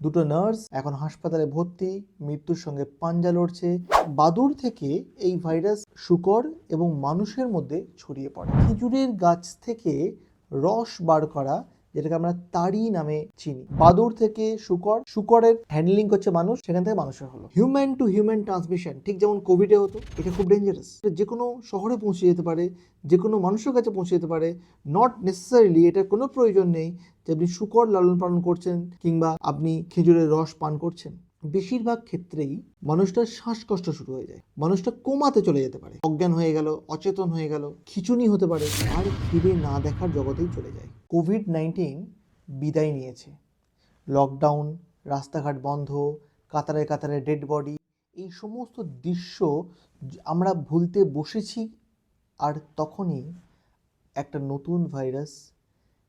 দুটো নার্স এখন হাসপাতালে ভর্তি, মৃত্যুর সঙ্গে পাঞ্জা লড়ছে। বাদুর থেকে এই ভাইরাস শুকর এবং মানুষের মধ্যে ছড়িয়ে পড়ে। খেজুরের গাছ থেকে রস বার করা যেটাকে আমরা তাড়ি নামে চিনি। বাদুর থেকে শুকর, শুকরের হ্যান্ডলিং করছে মানুষ, সেখান থেকে মানুষের হলো। হিউম্যান টু হিউম্যান ট্রান্সমিশন ঠিক যেমন কোভিডে হতো, এটা খুব ডেঞ্জারাস যে কোনো শহরে পৌঁছে যেতে পারে যে কোনো মানুষের কাছে পৌঁছে যেতে পারে নট নেসেসারিলি এটার কোনো প্রয়োজন নেই যে আপনি শুকর লালন পালন করছেন কিংবা আপনি খেজুরের রস পান করছেন। বেশিরভাগ ক্ষেত্রেই মানুষটার শ্বাসকষ্ট শুরু হয়ে যায়। মানুষটা কোমাতে চলে যেতে পারে। অজ্ঞান হয়ে গেল, অচেতন হয়ে গেল, খিচুনি হতে পারে, আর ফিরে না দেখার জগতেই চলে যায়। কোভিড নাইন্টিন বিদায় নিয়েছে। লকডাউন, রাস্তাঘাট বন্ধ, কাতারে কাতারে ডেড বডি, এই সমস্ত দৃশ্য আমরা ভুলতে বসেছি আর তখনই একটা নতুন ভাইরাস,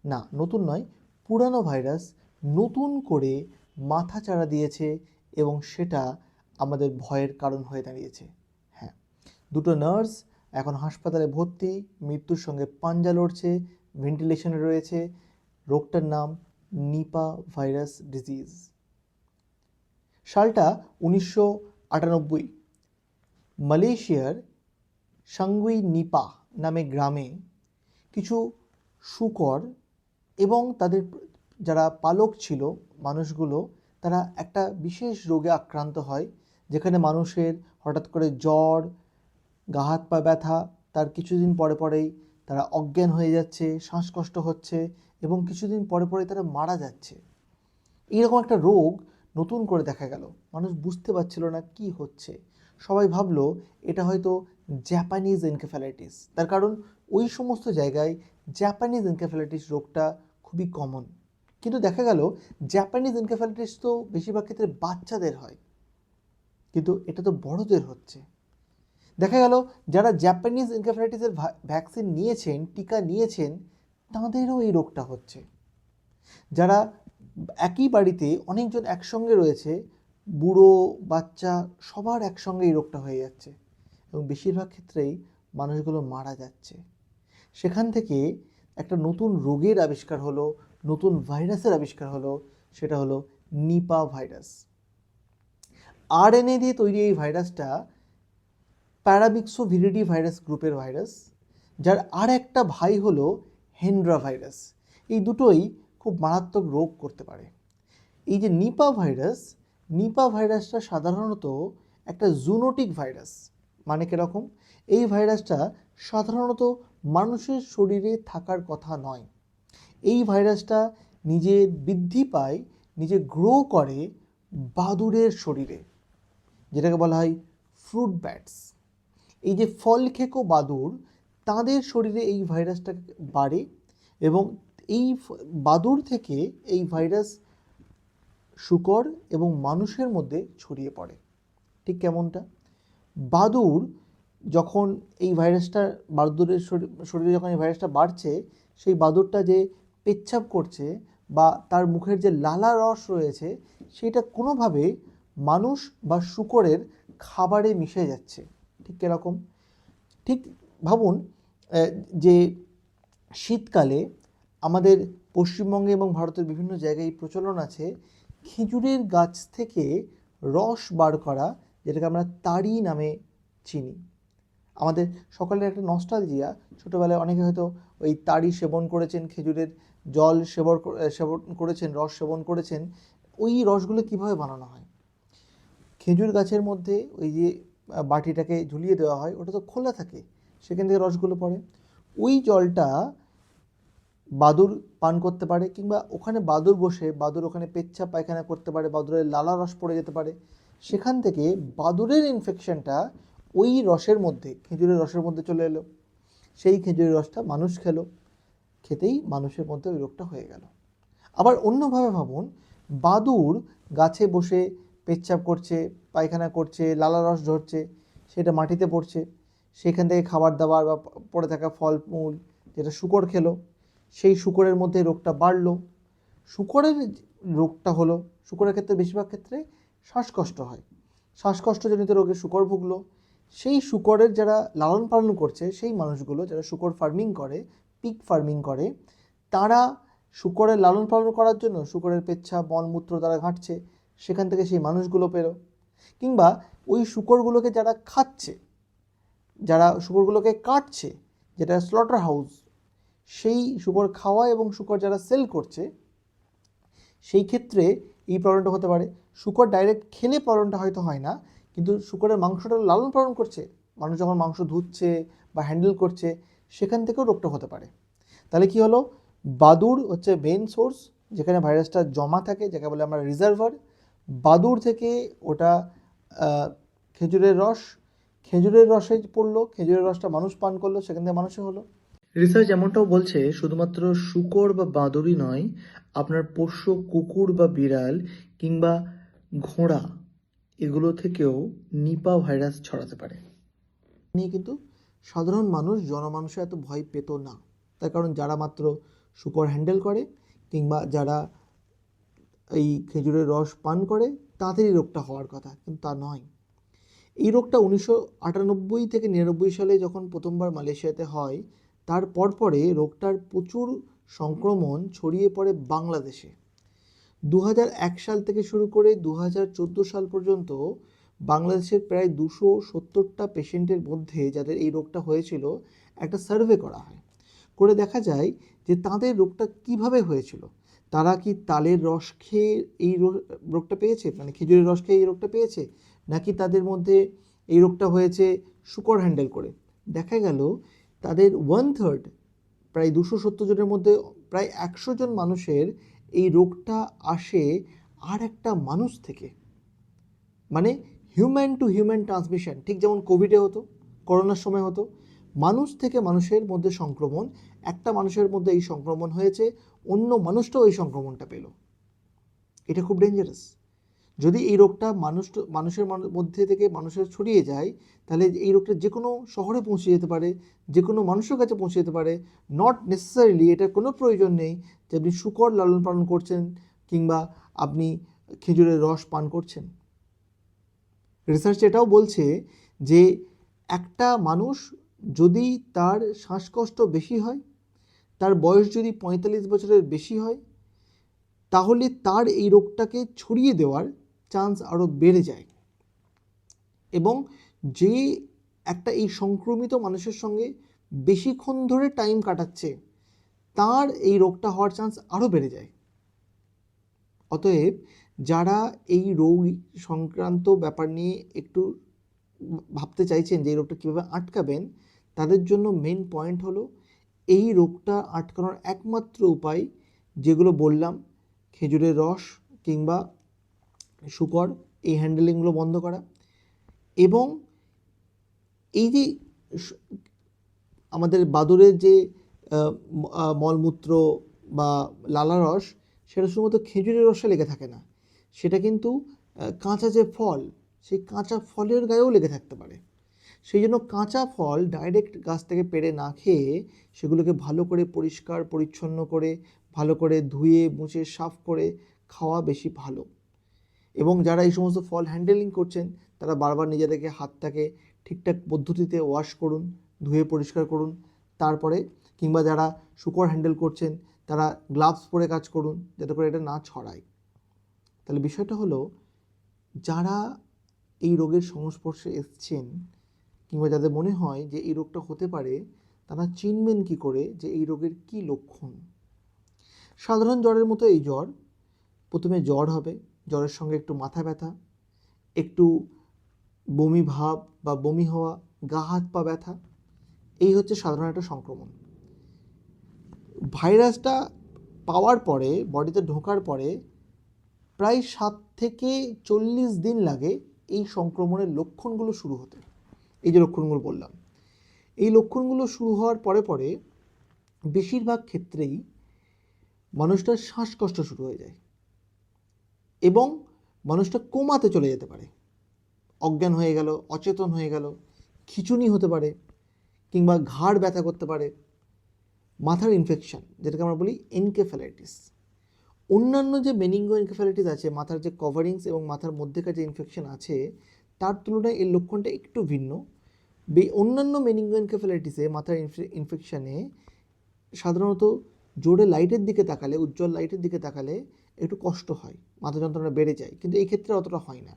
না, নতুন নয়, পুরানো ভাইরাস নতুন করে মাথা চাড়া দিয়েছে এবং সেটা আমাদের ভয়ের কারণ হয়ে দাঁড়িয়েছে। হ্যাঁ দুটো নার্স এখন হাসপাতালে ভর্তি, মৃত্যুর সঙ্গে পাঞ্জা লড়ছে ভেন্টিলেশনে রয়েছে। রোগটার নাম নিপা ভাইরাস ডিজিজ। সালটা উনিশশো আটানব্বই। মালয়েশিয়ার সাঙ্গুই নিপা নামে গ্রামে কিছু শুকর এবং তাদের যারা পালক ছিল, মানুষগুলো, তারা একটা বিশেষ রোগে আক্রান্ত হয়, যেখানে মানুষের হঠাৎ করে জ্বর, গা হাত পা ব্যথা, তার কিছুদিন পরে পরেই তারা অজ্ঞান হয়ে যাচ্ছে, শ্বাসকষ্ট হচ্ছে এবং কিছুদিন পরে পরে তারা মারা যাচ্ছে। এইরকম একটা রোগ নতুন করে দেখা গেল। মানুষ বুঝতে পারছিল না কি হচ্ছে। সবাই ভাবলো, এটা হয়তো জাপানিজ এনকেফ্যালাইটিস তার কারণ, ওই সমস্ত জায়গায় জাপানিজ এনকেফ্যালাইটিস রোগটা খুবই কমন কিন্তু দেখা গেল জাপানিজ এনকেফ্যালাইটিস তো বেশিরভাগ ক্ষেত্রে বাচ্চাদের হয়। কিন্তু এটা তো বড়দের হচ্ছে। দেখা গেল, যারা জাপানিজ এনকেফ্যালাইটিসের ভ্যাকসিন নিয়েছেন, টিকা নিয়েছেন, তাঁদেরও এই রোগটা হচ্ছে। যারা একই বাড়িতে অনেকজন একসঙ্গে রয়েছে, বুড়ো, বাচ্চা, সবার একসঙ্গে এই রোগটা হয়ে যাচ্ছে এবং বেশিরভাগ ক্ষেত্রেই মানুষগুলো মারা যাচ্ছে। সেখান থেকে একটা নতুন রোগের আবিষ্কার হলো, নতুন ভাইরাসের আবিষ্কার হলো, সেটা হলো নিপা ভাইরাস। আরএনএ দিয়ে তৈরি এই ভাইরাসটা প্যারামিক্সো ভিরিডি ভাইরাস গ্রুপের ভাইরাস যার আর একটা ভাই হলো হেন্ড্রা ভাইরাস এই দুটোই খুব মারাত্মক রোগ করতে পারে। এই যে নিপা ভাইরাস নিপা ভাইরাসটা সাধারণত একটা জুনোটিক ভাইরাস মানে কীরকম? এই ভাইরাসটা সাধারণত মানুষের শরীরে থাকার কথা নয়। এই ভাইরাসটা নিজে বৃদ্ধি পায়, নিজে গ্রো করে বাদুড়ের শরীরে, যেটাকে বলা হয় ফ্রুট ব্যাটস এই যে ফল খেকো বাদুড়, তাদের শরীরে এই ভাইরাসটা বাড়ে এবং এই বাদুড় থেকে এই ভাইরাস শুকর এবং মানুষের মধ্যে ছড়িয়ে পড়ে। ঠিক কেমনটা? বাদুড় যখন এই ভাইরাসটা, বাদুড়ের শরী- শরীরে যখন এই ভাইরাসটা বাড়ছে, সেই বাদুড়টা যে পেচ্ছাপ করছে বা তার মুখের যে লালা রস রয়েছে, সেটা কোনোভাবে মানুষ বা শুকরের খাবারে মিশে যাচ্ছে। ঠিক কীরকম? ঠিক ভাবুন যে শীতকালে আমাদের পশ্চিমবঙ্গে এবং ভারতের বিভিন্ন জায়গায় প্রচলন আছে খেজুরের গাছ থেকে রস বার করা, যেটাকে আমরা তাড়ি নামে চিনি। আমাদের সকলের একটা নস্টালজিয়া ছোটোবেলায় অনেকে হয়তো ওই তাড়ি সেবন করেছেন, খেজুরের জল সেবন সেবন করেছেন, রস সেবন করেছেন, ওই রসগুলো কীভাবে বানানো হয়? খেজুর গাছের মধ্যে ওই যে বাটিটাকে ঝুলিয়ে দেওয়া হয়, ওটা তো খোলা থাকে, সেখান থেকে রসগুলো পড়ে। ওই জলটা বাদুর পান করতে পারে, কিংবা ওখানে বাদুর বসে, বাদুর ওখানে পেচ্ছাপ পায়খানা করতে পারে, বাদুরের লালা রস পড়ে যেতে পারে, সেখান থেকে বাদুরের ইনফেকশনটা ওই রসের মধ্যে, খেজুরের রসের মধ্যে চলে এলো। সেই খেজুরের রসটা মানুষ খেলো, খেতেই মানুষের মধ্যে ওই রোগটা হয়ে গেল। আবার অন্যভাবে ভাবুন, বাদুর গাছে বসে পেচ্ছাপ করছে, পায়খানা করছে লালা রস ঝরছে, সেটা মাটিতে পড়ছে, সেখান থেকে খাবার দাবার বা পড়ে থাকা ফল, মূল, যেটা শুকর খেলো, সেই শুকরের মধ্যে রোগটা বাড়লো। শুকরের রোগটা হলো, শুকরের ক্ষেত্রে বেশিরভাগ ক্ষেত্রে শ্বাসকষ্ট হয়। শ্বাসকষ্টজনিত রোগে শুকর ভুগলো, সেই শুকরের যারা লালন পালন করছে, সেই মানুষগুলো যারা শুকর ফার্মিং করে, পিক ফার্মিং করে, তারা শুকরের লালন পালন করার জন্য শুকরের পেচ্ছা মলমূত্র তারা ঘাঁটছে সেখান থেকে সেই মানুষগুলো পেল। কিংবা ওই শুকরগুলোকে যারা খাচ্ছে, যারা শুকরগুলোকে কাটছে, যেটা স্লটার হাউস সেই শুকর খাওয়া এবং শুকর যারা সেল করছে, সেই ক্ষেত্রে এই প্রবলেমটা হতে পারে। শুকর ডাইরেক্ট খেলে প্রবলেমটা হয়তো হয় না, কিন্তু শুকরের মাংসটা লালন পালন করছে। মানুষ যখন মাংস ধুচ্ছে বা হ্যান্ডেল করছে, সেখান থেকেও রোগটা হতে পারে। তাহলে কি হলো? বাদুর হচ্ছে মেন সোর্স যেখানে ভাইরাসটা জমা থাকে, যাকে বলে আমরা রিজার্ভার বাদুর থেকে ওটা খেজুরের রস খেজুরের রসে পড়ল খেজুরের রসটা মানুষ পান করল সেখান থেকে মানুষে হলো। রিসার্চ এমনটাও বলছে শুধুমাত্র শুকর বা বাঁদরই নয় আপনার পোষ্য কুকুর বা বিড়াল কিংবা ঘোড়া এগুলো থেকেও নিপা ভাইরাস ছড়াতে পারে। নিয়ে কিন্তু সাধারণ মানুষ জনমানুষে এত ভয় পেত না। তার কারণ যারা মাত্র শুকর হ্যান্ডেল করে কিংবা যারা এই খেজুরের রস পান করে, তাদেরই রোগটা হওয়ার কথা, কিন্তু তা নয়। এই রোগটা উনিশশো আটানব্বই থেকে নিরানব্বই সালে যখন প্রথমবার মালয়েশিয়াতে হয়, তার পরপরে রোগটার প্রচুর সংক্রমণ ছড়িয়ে পড়ে বাংলাদেশে। দু এক সাল থেকে শুরু করে দু হাজার চোদ্দ সাল পর্যন্ত বাংলাদেশের প্রায় দুশো সত্তরটা পেশেন্টের মধ্যে যাদের এই রোগটা হয়েছিল, একটা সার্ভে করা হয়। করে দেখা যায় যে তাদের রোগটা কীভাবে হয়েছিল। তারা কি তালের রস খেয়ে এই রোগটা পেয়েছে? মানে খেজুরের রস খেয়ে এই রোগটা পেয়েছে? নাকি তাদের মধ্যে এই রোগটা হয়েছে শুকর হ্যান্ডেল করে? দেখা গেল তাদের ওয়ান থার্ড প্রায় দুশো সত্তর জনের মধ্যে প্রায় একশো জন মানুষের এই রোগটা আসে আর একটা মানুষ থেকে। মানে হিউম্যান টু হিউম্যান ট্রান্সমিশন ঠিক যেমন কোভিডে হতো, করোনার সময় হতো। মানুষ থেকে মানুষের মধ্যে সংক্রমণ, একটা মানুষের মধ্যে এই সংক্রমণ হয়েছে অন্য মানুষটাও এই সংক্রমণটা পেল। এটা খুব ডেঞ্জারাস যদি এই রোগটা মানুষ মানুষের মান- মধ্যে থেকে মানুষের ছড়িয়ে যায়, তাহলে এই রোগটা যে কোনো শহরে পৌঁছে যেতে পারে যে কোনো মানুষের কাছে পৌঁছে যেতে পারে। নট নেসেসারিলি এটার কোনো প্রয়োজন নেই যে আপনি শুকর লালন পালন করছেন কিংবা আপনি খেজুরের রস পান করছেন। রিসার্চ এটাও বলছে যে একটা মানুষ যদি তার শ্বাসকষ্ট বেশি হয় তার বয়স যদি পঁয়তাল্লিশ বছরের বেশি হয়, তাহলে তার এই রোগটাকে ছড়িয়ে দেওয়ার চান্স আরও বেড়ে যায়। এবং যে একটা এই সংক্রমিত মানুষের সঙ্গে বেশিক্ষণ ধরে টাইম কাটাচ্ছে, তার এই রোগটা হওয়ার চান্স আরও বেড়ে যায়। অতএব যারা এই রোগ সংক্রান্ত ব্যাপার নিয়ে একটু ভাবতে চাইছেন যে এই রোগটা কীভাবে আটকাবেন, তাদের জন্য মেন পয়েন্ট হলো এই রোগটা আটকানোর একমাত্র উপায় যেগুলো বললাম, খেজুরের রস কিংবা শুকর, এই হ্যান্ডেলিংগুলো বন্ধ করা এবং এই যে আমাদের বাদুরের যে মলমূত্র বা লালা রস, সেটা শুধুমাত্র খেজুরের রসে লেগে থাকে না। সেটা কিন্তু কাঁচা যে ফল, সেই কাঁচা ফলের গায়েও লেগে থাকতে পারে। সেই জন্য কাঁচা ফল ডাইরেক্ট গাছ থেকে পেড়ে না খেয়ে সেগুলোকে ভালো করে পরিষ্কার, পরিচ্ছন্ন করে, ভালো করে ধুয়ে, মুছে, সাফ করে খাওয়া বেশি ভালো। এবং যারা এই সমস্ত ফল হ্যান্ডেলিং করছেন, তারা বারবার নিজেদেরকে হাতটাকে ঠিকঠাক পদ্ধতিতে ওয়াশ করুন, ধুয়ে পরিষ্কার করুন। তারপরে কিংবা যারা শুকর হ্যান্ডেল করছেন, তারা গ্লাভস পরে কাজ করুন, যাতে করে এটা না ছড়ায়। তাহলে বিষয়টা হলো, যারা এই রোগের সংস্পর্শে এসছেন কিংবা যাদের মনে হয় যে এই রোগটা হতে পারে, তারা চিনবেন কি করে যে এই রোগের কি লক্ষণ? সাধারণ জ্বরের মতো এই জ্বর, প্রথমে জ্বর হবে, জ্বরের সঙ্গে একটু মাথা ব্যথা, একটু বমি ভাব বা বমি হওয়া, গা হাত পা ব্যথা, এই হচ্ছে সাধারণ একটা সংক্রমণ। ভাইরাসটা পাওয়ার পরে, বডিতে ঢোকার পরে প্রায় সাত থেকে চল্লিশ দিন লাগে এই সংক্রমণের লক্ষণগুলো শুরু হতে। এই যে লক্ষণগুলো বললাম। এই লক্ষণগুলো শুরু হওয়ার পরে পরে বেশিরভাগ ক্ষেত্রেই মানুষটার শ্বাসকষ্ট শুরু হয়ে যায় এবং মানুষটা কোমাতে চলে যেতে পারে। অজ্ঞান হয়ে গেল, অচেতন হয়ে গেল, খিচুনি হতে পারে কিংবা ঘাড় ব্যথা করতে পারে, মাথার ইনফেকশন যেটাকে আমরা বলি এনকেফ্যালাইটিস অন্যান্য যে মেনিঙ্গো এনকেফ্যালাইটিস আছে, মাথার যে কভারিংস এবং মাথার মধ্যেকার যে ইনফেকশন আছে তার তুলনায় এর লক্ষণটা একটু ভিন্ন। অন্যান্য মেনিঙ্গো এনকেফ্যালাইটিসে মাথার ইনফেকশানে সাধারণত জোরে লাইটের দিকে তাকালে, উজ্জ্বল লাইটের দিকে তাকালে একটু কষ্ট হয়, মাথা যন্ত্রণা বেড়ে যায়, কিন্তু এই ক্ষেত্রে অতটা হয় না।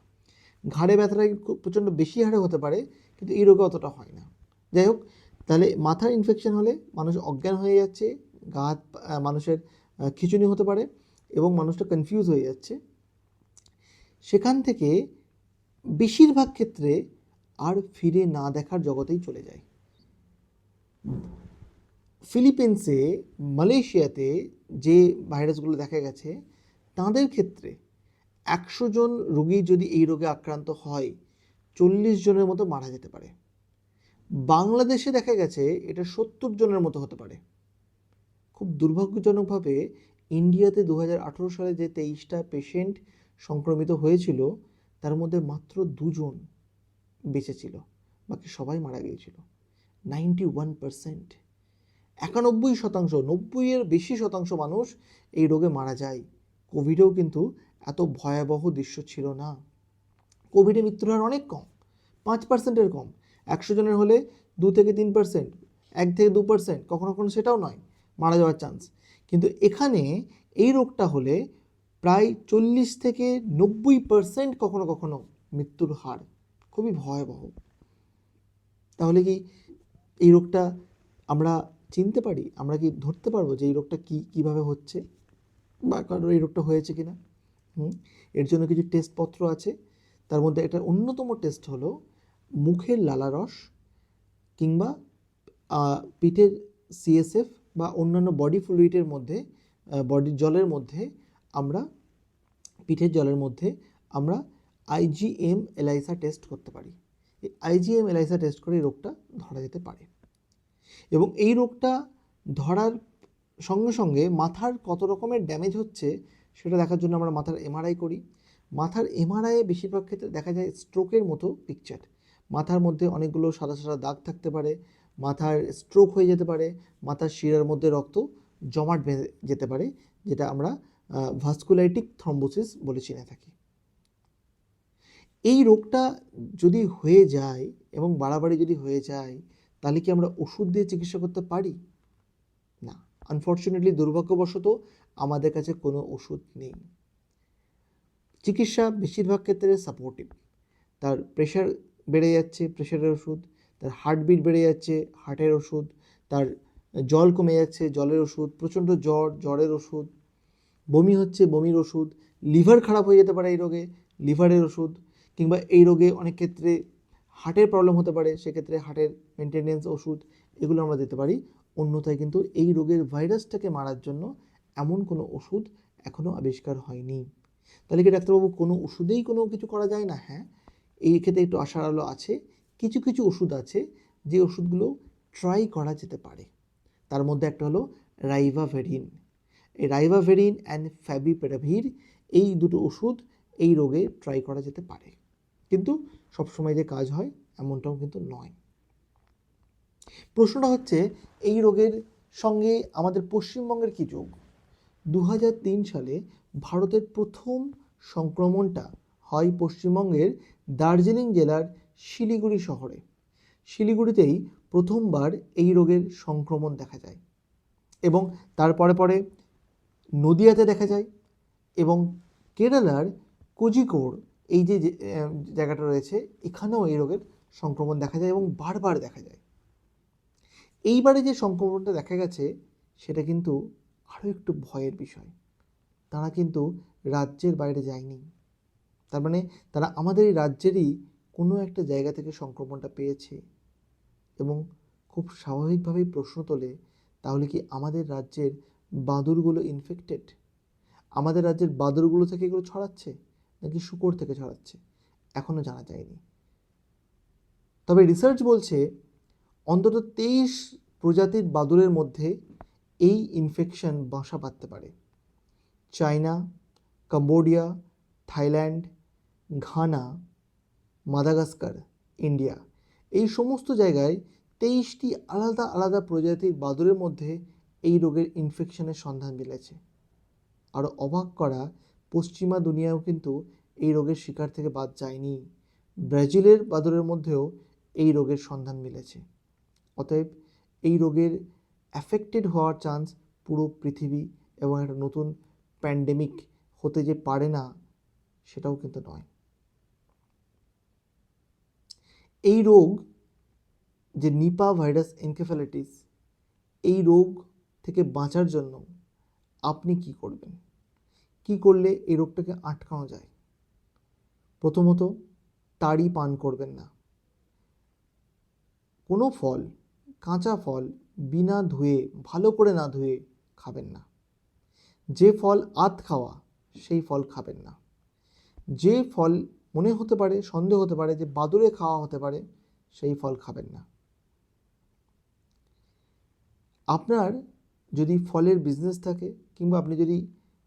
ঘাড়ে ব্যথাটা প্রচণ্ড বেশি হারে হতে পারে, কিন্তু এই রোগে অতটা হয় না। যাই হোক, তাহলে মাথার ইনফেকশন হলে মানুষ অজ্ঞান হয়ে যাচ্ছে, গা মানুষের খিঁচুনি হতে পারে এবং মানুষটা কনফিউজ হয়ে যাচ্ছে। সেখান থেকে বেশিরভাগ ক্ষেত্রে আর ফিরে না দেখার জগতেই চলে যায়। ফিলিপিন্সে, মালয়েশিয়াতে যে ভাইরাসগুলো দেখা গেছে, তাদের ক্ষেত্রে একশো জন রোগী যদি এই রোগে আক্রান্ত হয়, চল্লিশ জনের মতো মারা যেতে পারে। বাংলাদেশে দেখা গেছে এটা সত্তর জনের মতো হতে পারে। খুব দুর্ভাগ্যজনকভাবে ইন্ডিয়াতে দু হাজার আঠেরো সালে যে তেইশটা পেশেন্ট সংক্রমিত হয়েছিল তার মধ্যে মাত্র দুজন বেঁচে ছিল বাকি সবাই মারা গিয়েছিল। Ninety one percent. একানব্বই শতাংশ, নব্বইয়ের বেশি শতাংশ মানুষ এই রোগে মারা যায়। কোভিডেও কিন্তু এত ভয়াবহ দৃশ্য ছিল না। কোভিডে মৃত্যুর হার অনেক কম, পাঁচ পার্সেন্টের কম। একশো জনের হলে দু থেকে তিন পার্সেন্ট, এক থেকে দু পার্সেন্ট, কখনো কখনো সেটাও নয়, মারা যাওয়ার চান্স কিন্তু এখানে এই রোগটা হলে প্রায় চল্লিশ থেকে নব্বই পারসেন্ট কখনো কখনো মৃত্যুর হার। খুবই ভয়াবহ। তাহলে কি এই রোগটা আমরা চিনতে পারি? আমরা কি ধরতে পারব যে এই রোগটা কী, কীভাবে হচ্ছে? বা কারোর এই রোগটা হয়েছে কিনা? হুম? এর জন্য কিছু টেস্টপত্র আছে। তার মধ্যে একটা অন্যতম টেস্ট হলো মুখের লালারস কিংবা পিঠের সিএসএফ বা অন্যান্য বডি ফ্লুইডের মধ্যে বডির জলের মধ্যে আমরা পিঠের জলের মধ্যে আমরা আইজিএম এলাইসা টেস্ট করতে পারি। এই আইজিএম এলাইসা টেস্ট করে এই রোগটা ধরা যেতে পারে। এবং এই রোগটা ধরার সঙ্গে সঙ্গে মাথার কত রকমের ড্যামেজ হচ্ছে সেটা দেখার জন্য আমরা মাথার এমআরআই করি। মাথার এমআরআইয়ে বেশিরভাগ ক্ষেত্রে দেখা যায় স্ট্রোকের মতো পিকচার মাথার মধ্যে অনেকগুলো সাদা সাদা দাগ থাকতে পারে, মাথার স্ট্রোক হয়ে যেতে পারে, মাথার শিরার মধ্যে রক্ত জমাট বেঁধে যেতে পারে, যেটা আমরা ভাস্কুলাইটিক থ্রম্বোসিস বলে চিনে থাকি। এই রোগটা যদি হয়ে যায় এবং বাড়াবাড়ি যদি হয়ে যায়, তাহলে কি আমরা ওষুধ দিয়ে চিকিৎসা করতে পারি? না আনফর্চুনেটলি দুর্ভাগ্যবশত আমাদের কাছে কোনো ওষুধ নেই। চিকিৎসা বেশিরভাগ ক্ষেত্রে সাপোর্টিভ তার প্রেশার বেড়ে যাচ্ছে প্রেশারের ওষুধ, তার হার্টবিট বেড়ে যাচ্ছে হার্টের ওষুধ, তার জল কমে যাচ্ছে, জলের ওষুধ, প্রচণ্ড জ্বর, জ্বরের ওষুধ বমি হচ্ছে, বমির ওষুধ, লিভার খারাপ হয়ে যেতে পারে এই রোগে, লিভারের ওষুধ, কিংবা এই রোগে অনেক ক্ষেত্রে হার্টের প্রবলেম হতে পারে, সেক্ষেত্রে হার্টের মেনটেনেন্স ওষুধ, এগুলো আমরা দিতে পারি। অন্যথায় কিন্তু এই রোগের ভাইরাসটাকে মারার জন্য এমন কোনো ওষুধ এখনও আবিষ্কার হয়নি। তাহলে কি ডাক্তারবাবু, কোনো ওষুধেই কোনো কিছু করা যায় না? হ্যাঁ এই ক্ষেত্রে একটু আশার আলো আছে। কিছু কিছু ওষুধ আছে যে ওষুধগুলো ট্রাই করা যেতে পারে। তার মধ্যে একটা হলো রাইভাভেরিন। রাইভাভেরিন অ্যান্ড ফ্যাবিপেরাভির, এই দুটো ওষুধ এই রোগে ট্রাই করা যেতে পারে। কিন্তু সবসময় যে কাজ হয়, এমনটাও কিন্তু নয়। প্রশ্নটা হচ্ছে, এই রোগের সঙ্গে আমাদের পশ্চিমবঙ্গের কী যোগ? দু হাজার তিন সালে ভারতের প্রথম সংক্রমণটা হয় পশ্চিমবঙ্গের দার্জিলিং জেলার শিলিগুড়ি শহরে। শিলিগুড়িতেই প্রথমবার এই রোগের সংক্রমণ দেখা যায়। এবং তারপরে পরে নদিয়াতে দেখা যায় এবং কেরালার কোজিকোড়, এই যে জায়গাটা রয়েছে, এখানেও এই রোগের সংক্রমণ দেখা যায় এবং বারবার দেখা যায়। এইবারে যে সংক্রমণটা দেখা গেছে, সেটা কিন্তু আরও একটু ভয়ের বিষয়। তারা কিন্তু রাজ্যের বাইরে যায়নি। তার মানে তারা আমাদের এই রাজ্যেরই কোনো একটা জায়গা থেকে সংক্রমণটা পেয়েছে এবং খুব স্বাভাবিকভাবেই প্রশ্ন তোলে, তাহলে কি আমাদের রাজ্যের বাঁদরগুলো ইনফেক্টেড আমাদের রাজ্যের বাঁদরগুলো থেকে এগুলো ছড়াচ্ছে? নাকি শুকর থেকে ছড়াচ্ছে? এখনও জানা যায়নি। তবে রিসার্চ বলছে, অন্তত তেইশ প্রজাতির বাদুড়ের মধ্যে এই ইনফেকশন বাসা বাঁধতে পারে। China, Cambodia, Thailand, Ghana, Madagascar, India. এই সমস্ত জায়গায় তেইশটি আলাদা আলাদা প্রজাতির বাদুড়ের মধ্যে এই রোগের ইনফেকশনের সন্ধান মিলেছে। আরও অবাক করা, পশ্চিমা দুনিয়াও কিন্তু এই রোগের শিকার থেকে বাদ যায়নি। ব্রাজিলের বাদুড়ের মধ্যেও এই রোগের সন্ধান মিলেছে। অতএব এই রোগের অ্যাফেক্টেড হওয়ার চান্স পুরো পৃথিবী এবং একটা নতুন প্যান্ডেমিক হতে যে পারে না, সেটাও কিন্তু নয়। এই রোগ যে নিপা ভাইরাস এনকেফ্যালাইটিস এই রোগ থেকে বাঁচার জন্য আপনি কি করবেন? কি করলে এই রোগটাকে আটকানো যায়? প্রথমত তাড়ি পান করবেন না। কোনো ফল, কাঁচা ফল বিনা ধুয়ে, ভালো করে না ধুয়ে খাবেন না। যে ফল আধ খাওয়া, সেই ফল খাবেন না। যে ফল মনে হতে পারে, সন্দেহ হতে পারে যে বাদুড়ে খাওয়া হতে পারে, সেই ফল খাবেন না। আপনার যদি ফলের বিজনেস থাকে কিংবা আপনি যদি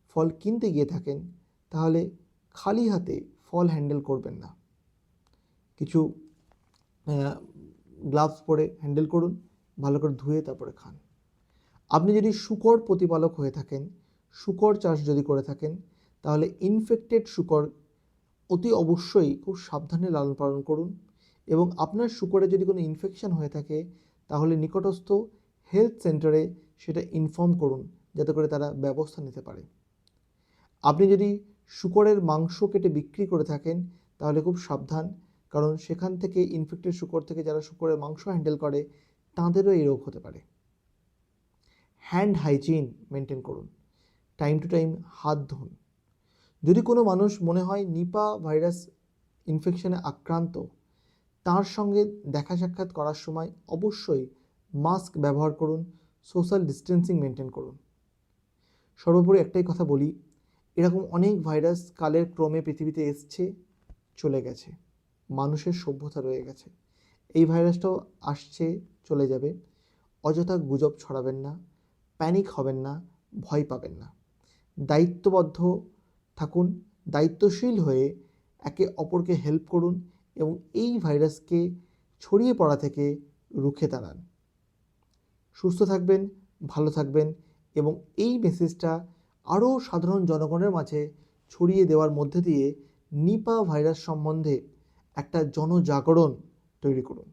ফল কিনতে গিয়ে থাকেন, তাহলে খালি হাতে ফল হ্যান্ডেল করবেন না। কিছু গ্লাভস পরে হ্যান্ডেল করুন, ভালো করে ধুয়ে তারপরে খান। আপনি যদি শুকর প্রতিপালক হয়ে থাকেন, শুকর চাষ যদি করে থাকেন, তাহলে ইনফেক্টেড শুকর অতি অবশ্যই খুব সাবধানে লালন পালন করুন এবং আপনার শুকরে যদি কোনো ইনফেকশন হয়ে থাকে, তাহলে নিকটস্থ হেলথ সেন্টারে সেটা ইনফর্ম করুন যাতে করে তারা ব্যবস্থা নিতে পারে। আপনি যদি শুকরের মাংস কেটে বিক্রি করে থাকেন, তাহলে খুব সাবধান, কারণ সেখান থেকে ইনফেক্টেড শুকর থেকে যারা শুকরের মাংস হ্যান্ডেল করে, তাঁদেরও এই রোগ হতে পারে। হ্যান্ড হাইজিন মেনটেন করুন। টাইম টু টাইম হাত ধুন। যদি কোনো মানুষ মনে হয় নিপা ভাইরাস ইনফেকশনে আক্রান্ত, তার সঙ্গে দেখা সাক্ষাৎ করার সময় অবশ্যই মাস্ক ব্যবহার করুন। সোশ্যাল ডিস্টেন্সিং মেনটেন করুন। সর্বোপরি একটাই কথা বলি, এরকম অনেক ভাইরাস কালের ক্রমে পৃথিবীতে এসছে, চলে গেছে। মানুষের সভ্যতা রয়ে গেছে। এই ভাইরাসটাও আসছে, চলে যাবে। অযথা গুজব ছড়াবেন না, প্যানিক হবেন না, ভয় পাবেন না। দায়িত্ববদ্ধ থাকুন, দায়িত্বশীল হয়ে একে অপরকে হেল্প করুন এবং এই ভাইরাসকে ছড়িয়ে পড়া থেকে রুখে দাঁড়ান। সুস্থ থাকবেন, ভালো থাকবেন এবং এই মেসেজটা আরও সাধারণ জনগণের মাঝে ছড়িয়ে দেওয়ার মধ্যে দিয়ে নিপা ভাইরাস সম্বন্ধে একটা জনজাগরণ তৈরি করুন।